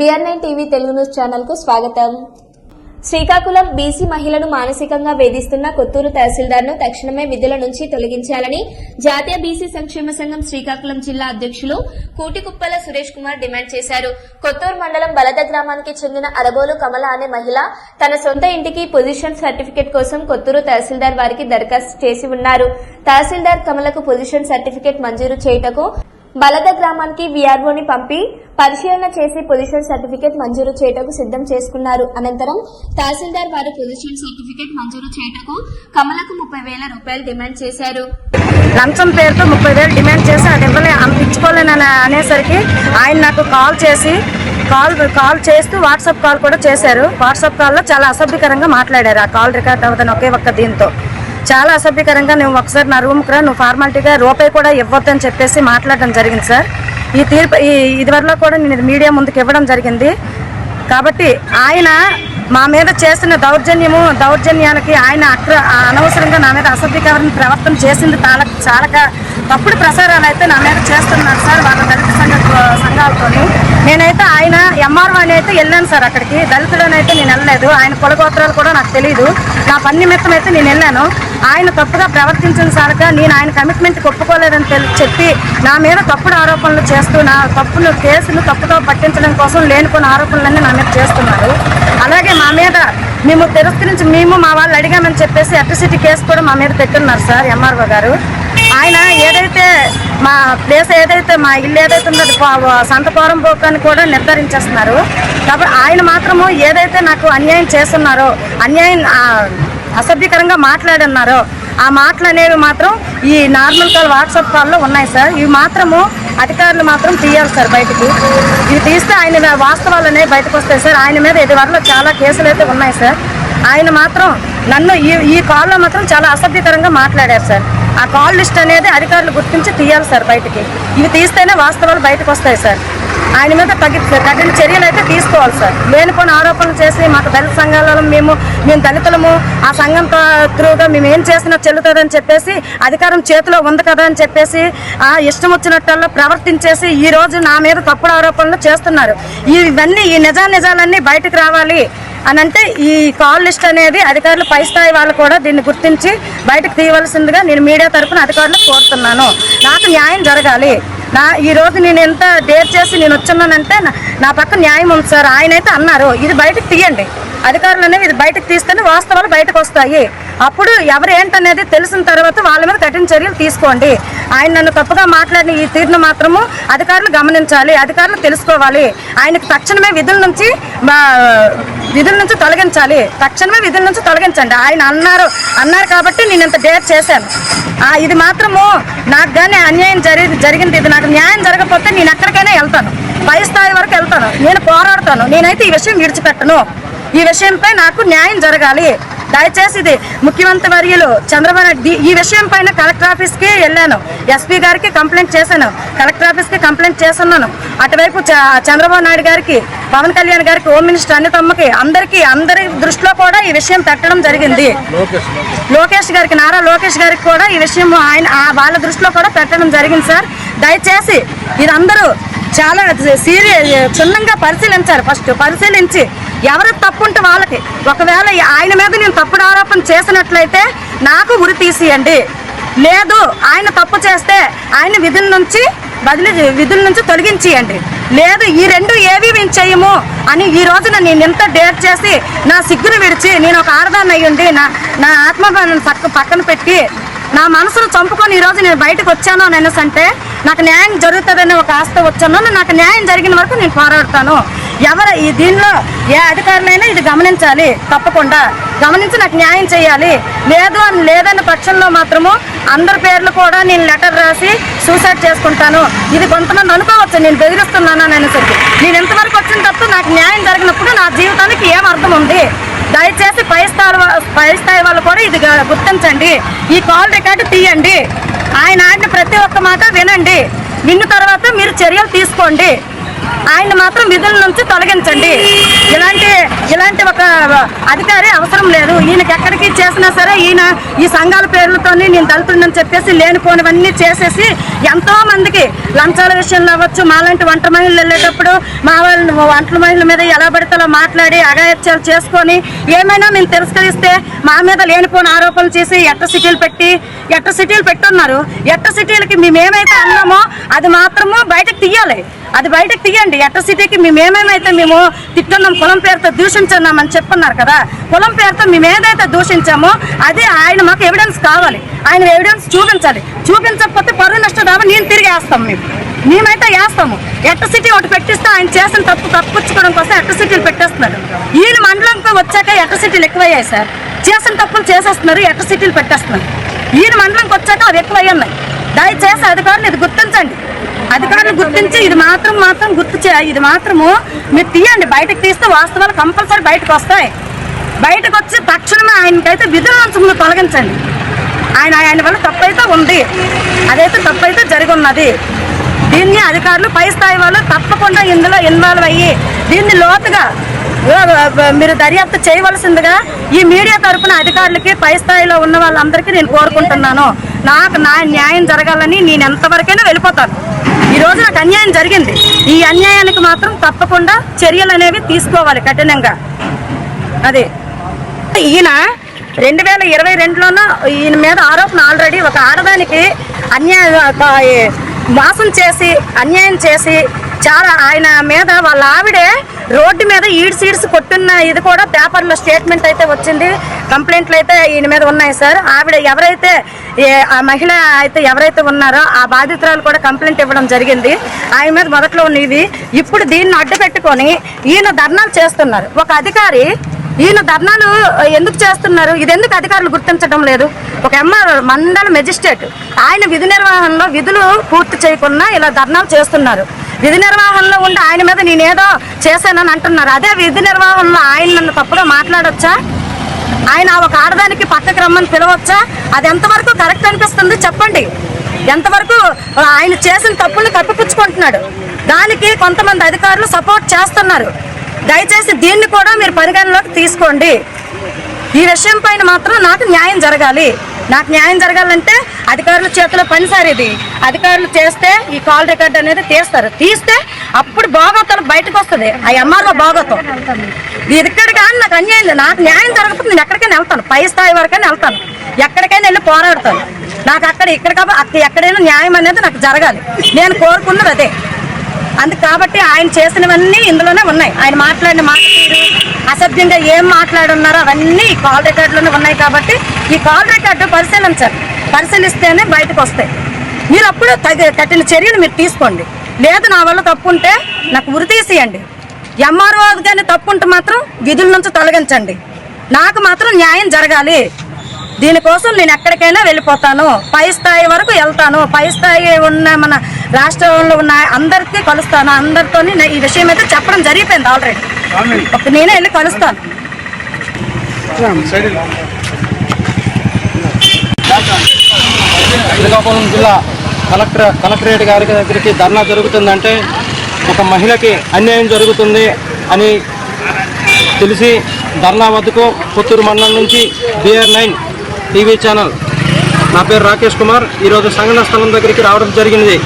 BR nine TV Telugu news ఛానల్కు స్వాగతం. Srikakulam BC మహిళను మానసికంగా వేధిస్తున్న కొత్తూరు తహసీల్దార్ను తక్షణమే విధుల నుంచి తొలగించాలని జాతీయ బీసీ సంక్షేమ సంఘం శ్రీకాకుళం జిల్లా అధ్యక్షులు కూటికుప్పల సురేష్ కుమార్ డిమాండ్ చేశారు. కొత్తూరు మండలం బలద గ్రామానికి చెందిన అరగోలు కమల అనే మహిళ తన సొంత ఇంటికి పొజిషన్ సర్టిఫికేట్ కోసం కొత్తూరు తహసీల్దార్ వారికి దరఖాస్తు చేసి ఉన్నారు. తహసీల్దార్ కమలకు పొజిషన్ సర్టిఫికేట్ మంజూరు చేయుటకు బలద గ్రామానికి వీఆర్ఓని పంపి పరిశీలన చేసి పొజిషన్ సర్టిఫికేట్ మంజూరు చేయటకు సిద్ధం చేసుకున్నారు. అనంతరం తహసీల్దార్ వారు పొజిషన్ సర్టిఫికేట్ మంజూరు చేయటకు కమలకు ముప్పై వేల రూపాయలు డిమాండ్ చేశారు. లంచం పేరుతో ముప్పై వేలు డిమాండ్ చేసి అది ఇవ్వలే అంత ఇచ్చుకోలేనని అనేసరికి ఆయన నాకు కాల్ చేసి కాల్ కాల్ చేస్తూ వాట్సాప్ కాల్ కూడా చేశారు. వాట్సాప్ కాల్లో చాలా అసభ్యకరంగా మాట్లాడారు ఆ కాల్ రికార్డ్ అవ్వదని ఒకే ఒక్క దీంతో. చాలా అసభ్యకరంగా నువ్వు ఒకసారి నా రూమ్కి రా నువ్వు ఫార్మాలిటీగా రూపాయి కూడా ఇవ్వద్దని చెప్పేసి మాట్లాడడం జరిగింది సార్. ఈ తీర్పు ఈ ఇదివరలో కూడా నేను ఇది మీడియా ముందుకు ఇవ్వడం జరిగింది. కాబట్టి ఆయన మా మీద చేసిన దౌర్జన్యము దౌర్జన్యాలకి ఆయన అక్ర అనవసరంగా నా మీద అసభ్యకరమైన ప్రవర్తన చేసింది చాలా చాలా తప్పుడు ప్రసారాలు అయితే నా మీద చేస్తున్నారు సార్ వాళ్ళ దళిత సంఘ సంఘాలతో నేనైతే ఆయన ఎంఆర్ఓ అని అయితే వెళ్ళాను సార్ అక్కడికి. దళితుడనైతే నేను వెళ్ళలేదు. ఆయన కులగోత్రాలు కూడా నాకు తెలియదు నా పని నిమిత్తం అయితే నేను వెళ్ళాను. ఆయన తప్పుగా ప్రవర్తించిన సారక నేను ఆయన కమిట్మెంట్కి ఒప్పుకోలేదని తెలి- చెప్పి నా మీద తప్పుడు ఆరోపణలు చేస్తూ నా తప్పులు కేసులు తప్పుగా పట్టించడం కోసం లేనిపోయిన ఆరోపణలన్నీ నా మీద చేస్తున్నారు. అలాగే మా మీద మేము తిరస్కరించి మేము మా వాళ్ళు అడిగామని చెప్పేసి అట్రిసిటీ కేసు కూడా మా మీద పెట్టున్నారు సార్ ఎంఆర్ఓ గారు. ఆయన ఏదైతే మా ప్లేస్ ఏదైతే మా ఇల్లు ఏదైతే ఉందో అది పా- సంతపోరం అని కూడా నిర్ధారించేస్తున్నారు. కాబట్టి ఆయన మాత్రము ఏదైతే నాకు అన్యాయం చేస్తున్నారో అన్యాయం అసభ్యకరంగా మాట్లాడున్నారో ఆ మాటలు అనేవి మాత్రం ఈ నార్మల్ కాల్ వాట్సాప్ కాల్లో ఉన్నాయి సార్. ఇవి మాత్రము అధికారులు మాత్రం తీయాలి సార్ బయటికి. ఇవి తీస్తే ఆయన వాస్తవాలు అనేవి బయటకు వస్తాయి సార్. ఆయన మీద ఇదివరలో చాలా కేసులు అయితే ఉన్నాయి సార్. ఆయన మాత్రం నన్ను ఈ ఈ కాల్లో మాత్రం చాలా అసభ్యకరంగా మాట్లాడారు సార్. ఆ కాల్ లిస్ట్ అనేది అధికారులు గుర్తించి తీయాలి సార్ బయటికి. ఇవి తీస్తేనే వాస్తవాలు బయటకు వస్తాయి సార్. ఆయన మీద తగ్గి తగిన చర్యలు అయితే తీసుకోవాలి సార్. లేనిపోని ఆరోపణలు చేసి మాకు దళిత సంఘాలలో మేము మేము దళితులము ఆ సంఘం త్రూగా మేము ఏం చేసినా చెల్లుతుందని చెప్పేసి అధికారం చేతిలో ఉంది కదా అని చెప్పేసి ఆ ఇష్టం వచ్చినట్టల్లో ప్రవర్తించేసి ఈ రోజు నా మీద తప్పుడు ఆరోపణలు చేస్తున్నారు. ఇవన్నీ ఈ నిజా నిజాలన్నీ బయటకు రావాలి అని అంటే ఈ కాల్ లిస్ట్ అనేది అధికారులు పై స్థాయి వాళ్ళు కూడా దీన్ని గుర్తించి బయటకు తీయవలసిందిగా నేను మీడియా తరఫున అధికారులకు కోరుతున్నాను. నాకు న్యాయం జరగాలి. నా ఈ రోజు నేను ఎంత డేర్ చేసి నేను వచ్చున్నానంటే నా పక్క న్యాయం ఉంది సార్. ఆయన అయితే అన్నారు ఇది బయటకు తీయండి. అధికారులు అనేవి ఇది బయటకు తీస్తేనే వాస్తవాలు బయటకు వస్తాయి. అప్పుడు ఎవరు ఏంటనేది తెలిసిన తర్వాత వాళ్ళ మీద కఠిన చర్యలు తీసుకోండి. ఆయన నన్ను తప్పుగా మాట్లాడిన ఈ తీరును మాత్రము అధికారులు గమనించాలి అధికారులు తెలుసుకోవాలి. ఆయనకు తక్షణమే విధుల నుంచి విధుల నుంచి తొలగించాలి. తక్షణమే విధుల నుంచి తొలగించండి. ఆయన అన్నారు అన్నారు కాబట్టి నేను ఇంత డేర్ చేశాను. ఇది మాత్రము నాకు కానీ అన్యాయం జరిగి జరిగింది. ఇది నాకు న్యాయం జరగకపోతే నేను ఎక్కడికైనా వెళ్తాను. పై స్థాయి వరకు వెళ్తాను. నేను పోరాడతాను. నేనైతే ఈ విషయం విడిచిపెట్టను. ఈ విషయంపై నాకు న్యాయం జరగాలి. దయచేసి ఇది ముఖ్యమంత్రి వర్యులు చంద్రబాబు నాయుడు ఈ విషయం పైన కలెక్టర్ ఆఫీస్కి వెళ్ళాను. ఎస్పీ గారికి కంప్లైంట్ చేశాను. కలెక్టర్ ఆఫీస్కి కంప్లైంట్ చేస్తున్నాను. అటువైపు చంద్రబాబు నాయుడు గారికి పవన్ కళ్యాణ్ గారికి హోమ్ మినిస్టర్ అనితమ్మకి అందరికీ అందరి దృష్టిలో కూడా ఈ విషయం పెట్టడం జరిగింది. లోకేష్ గారికి నారా లోకేష్ గారికి కూడా ఈ విషయం ఆయన ఆ వాళ్ళ దృష్టిలో కూడా పెట్టడం జరిగింది సార్. దయచేసి ఇది అందరూ చాలా సీరియస్ క్షుణ్ణంగా పరిశీలించారు ఫస్ట్ పరిశీలించి ఎవరు తప్పు ఉంటే వాళ్ళకి. ఒకవేళ ఆయన మీద నేను తప్పుడు ఆరోపణ చేసినట్లయితే నాకు ఉరి తీసియండి. లేదు ఆయన తప్పు చేస్తే ఆయన విధుల నుంచి బదిలీ విధుల నుంచి తొలగించేయండి. లేదు ఈ రెండు ఏవి మేము చేయము అని ఈ రోజున నేను ఎంత డేట్ చేసి నా సిగ్గును విడిచి నేను ఒక ఆడదాన్ని అయ్యుండి నా నా ఆత్మభావాన్ని పక్క పక్కన పెట్టి నా మనసును చంపుకొని ఈరోజు నేను బయటకు వచ్చాను అని అనేసంటే నాకు న్యాయం జరుగుతుందని ఒక ఆస్త వచ్చాను. నాకు న్యాయం జరిగిన వరకు నేను పోరాడతాను. ఎవరు ఈ దీనిలో ఏ అధికారులైనా ఇది గమనించాలి తప్పకుండా. గమనించి నాకు న్యాయం చేయాలి. లేదు అని లేదన్న పక్షంలో మాత్రము అందరి పేర్లు కూడా నేను లెటర్ రాసి సూసైడ్ చేసుకుంటాను. ఇది కొంతమంది అనుకోవచ్చు నేను బెదిరిస్తున్నాను అని అనేసరికి. నేను ఎంతవరకు వచ్చిన తప్ప నాకు న్యాయం జరిగినప్పుడు నా జీవితానికి ఏం అర్థం ఉంది? దయచేసి పై స్థాయి పై స్థాయి వాళ్ళు కూడా ఇది గుర్తించండి. ఈ కాల్ రికార్డు తీయండి. ఆయన ఆడిన ప్రతి ఒక్క మాట వినండి. విన్న తర్వాత మీరు చర్యలు తీసుకోండి. ఆయన మాత్రం విధుల నుంచి తొలగించండి. ఇలాంటి ఇలాంటి ఒక అధికారి అవసరం లేదు. ఈయనకి ఎక్కడికి చేసినా సరే ఈయన ఈ సంఘాల పేర్లతోని నేను దళితుడిని చెప్పేసి లేనిపోనివన్నీ చేసేసి ఎంతో మందికి లంచాల విషయంలో అవ్వచ్చు. మాలాంటి వంట మహిళలు వెళ్ళేటప్పుడు మా వాళ్ళ వంటల మహిళల మీద ఎలా పడితే అలా మాట్లాడి అగాయత్యాలు చేసుకొని ఏమైనా మేము తిరస్కరిస్తే మా మీద లేనిపోని ఆరోపణలు చేసి ఎట్ట సిటీలు పెట్టి ఎట్ట సిటీలు పెట్టున్నారు. ఎట్ట సిటీలకి మేమేమైతే అన్నామో అది మాత్రము బయటకు తీయాలి. అది బయటకు తీయండి. ఎట్ట సిటీకి మేము ఏమేమైతే మేము తిట్టున్నాం కులం పేరుతో దూషించున్నామని చెప్పున్నారు కదా కులం పేరుతో మేము ఏదైతే దూషించామో అది ఆయన మాకు ఎవిడెన్స్ కావాలి. ఆయన ఎవిడెన్స్ చూపించాలి. చూపించకపోతే పరువు నష్టం రావాలి నేను తిరిగి వేస్తాం మేము. మేమైతే వేస్తాము. ఎట్ట సిటీ ఒకటి పెట్టిస్తే ఆయన చేసిన తప్పు తప్పుచ్చుకోవడం కోసం ఎట్ట సిటీలు పెట్టేస్తున్నారు. ఈయన మండలంకి వచ్చాక ఎట్ట సిటీలు ఎక్కువయ్యాయి సార్. చేసిన తప్పులు చేసేస్తున్నారు ఎట్ట సిటీలు పెట్టేస్తున్నారు. ఈయన మండలంకి వచ్చాక అవి ఎక్కువయ్యి ఉన్నాయి. దయచేసి అధికారులు ఇది గుర్తించండి. అధికారులు గుర్తించి ఇది మాత్రం మాత్రం గుర్తు ఇది మాత్రము మీరు తీయండి. బయటకు తీస్తే వాస్తవాలు కంపల్సరీ బయటకు వస్తాయి. బయటకు వచ్చి తక్షణమే ఆయనకైతే విధుల నుంచి ముందు తొలగించండి. ఆయన ఆయన వల్ల తప్పైతే ఉంది. అదైతే తప్పైతే జరిగి ఉన్నది దీన్ని అధికారులు పై స్థాయి వాళ్ళు తప్పకుండా ఇందులో ఇన్వాల్వ్ అయ్యి దీన్ని లోతుగా మీరు దర్యాప్తు చేయవలసిందిగా ఈ మీడియా తరపున అధికారులకి పై స్థాయిలో ఉన్న వాళ్ళందరికీ నేను కోరుకుంటున్నాను. నాకు నా న్యాయం జరగాలని నేను ఎంతవరకైనా వెళ్ళిపోతాను. ఈరోజు నాకు అన్యాయం జరిగింది. ఈ అన్యాయానికి మాత్రం తప్పకుండా చర్యలు అనేవి తీసుకోవాలి కఠినంగా. అదే. ఈయన రెండు వేల ఇరవై రెండులోనూ ఈయన మీద ఆరోపణ ఆల్రెడీ ఒక ఆడదానికి అన్యాయం మోసం చేసి అన్యాయం చేసి చాలా ఆయన మీద వాళ్ళ ఆవిడే రోడ్డు మీద ఈడ్స్ ఈడ్స్ కొట్టున్న ఇది కూడా పేపర్లో స్టేట్మెంట్ అయితే వచ్చింది. కంప్లైంట్లు అయితే ఈయన మీద ఉన్నాయి సార్. ఆవిడ ఎవరైతే ఏ- ఆ మహిళ అయితే ఎవరైతే ఉన్నారో ఆ బాధితురాలు కూడా కంప్లైంట్ ఇవ్వడం జరిగింది. ఆయన మీద మొదట్లో ఉన్న ఇప్పుడు దీన్ని అడ్డు పెట్టుకొని ఈయన ధర్నాలు చేస్తున్నారు. ఒక అధికారి ఈయన ధర్నాలు ఎందుకు చేస్తున్నారు? ఇది ఎందుకు అధికారులు గుర్తించడం లేదు? ఒక ఎంఆర్ మండల మెజిస్ట్రేట్ ఆయన విధి నిర్వహణలో విధులు పూర్తి చేయకుండా ఇలా ధర్నాలు చేస్తున్నారు. విధి నిర్వహణలో ఉండి ఆయన మీద నేనేదో చేశానని అంటున్నారు. అదే విధి నిర్వహణలో ఆయన నన్ను తప్పుగా మాట్లాడొచ్చా? ఆయన ఒక ఆడదానికి పక్కకి రమ్మని పిలవచ్చా? అది ఎంతవరకు కరెక్ట్ అనిపిస్తుంది చెప్పండి. ఎంతవరకు ఆయన చేసిన తప్పుల్ని కప్పిపుచ్చుకుంటున్నాడు. దానికి కొంతమంది అధికారులు సపోర్ట్ చేస్తున్నారు. దయచేసి దీన్ని కూడా మీరు పరిగణలోకి తీసుకోండి. ఈ విషయం పైన మాత్రం నాకు న్యాయం జరగాలి. నాకు న్యాయం జరగాలంటే అధికారుల చేతిలో పని సార్ ఇది. అధికారులు చేస్తే ఈ కాల్ రికార్డ్ అనేది తీస్తారు. తీస్తే అప్పుడు బాగోతాలు బయటకు వస్తుంది. ఆ ఎంఆర్ఓ బాగోతాం ఇది ఇక్కడ కానీ నాకు అన్యాయం లేదు. నాకు న్యాయం జరగకపోతే నేను ఎక్కడికైనా వెళ్తాను. పై స్థాయి వరకైనా వెళ్తాను. ఎక్కడికైనా వెళ్ళి పోరాడతాను. నాకు అక్కడ ఇక్కడ కాబట్టి అక్కడ ఎక్కడైనా న్యాయం అనేది నాకు జరగాలి. నేను కోరుకున్నది అదే. అందుకు కాబట్టి ఆయన చేసినవన్నీ ఇందులోనే ఉన్నాయి. ఆయన మాట్లాడిన మాట తీరు అసభ్యంగా ఏం మాట్లాడున్నారో అవన్నీ ఈ కాల్ రికార్డులోనే ఉన్నాయి కాబట్టి ఈ కాల్ రికార్డు పరిశీలించాలి పరిశీలిస్తేనే బయటకు వస్తాయి. మీరు అప్పుడు తగి కఠిన చర్యలు మీరు తీసుకోండి. లేదు నా వల్ల తప్పు ఉంటే నాకు ఉరి తీసేయండి. ఎంఆర్ఓ కానీ తప్పు ఉంటే మాత్రం విధుల నుంచి తొలగించండి. నాకు మాత్రం న్యాయం జరగాలి. దీనికోసం నేను ఎక్కడికైనా వెళ్ళిపోతాను. పై స్థాయి వరకు వెళ్తాను. పై స్థాయి ఉన్న మన రాష్ట్రంలో ఉన్న అందరికీ కలుస్తాను. అందరితో ఈ విషయం అయితే చెప్పడం జరిగిపోయింది ఆల్రెడీ నేనే వెళ్ళి కలుస్తాను. శ్రీకాకుళం జిల్లా కలెక్టర్ కలెక్టరేట్ గారి దగ్గరికి ధర్నా జరుగుతుందంటే ఒక మహిళకి అన్యాయం జరుగుతుంది అని తెలిసి ధర్నా వద్దకు పుత్తూరు మండలం నుంచి బిఆర్ నైన్ టీవీ ఛానల్. నా పేరు రాకేష్ కుమార్. ఈరోజు సంఘటన స్థలం దగ్గరికి రావడం జరిగింది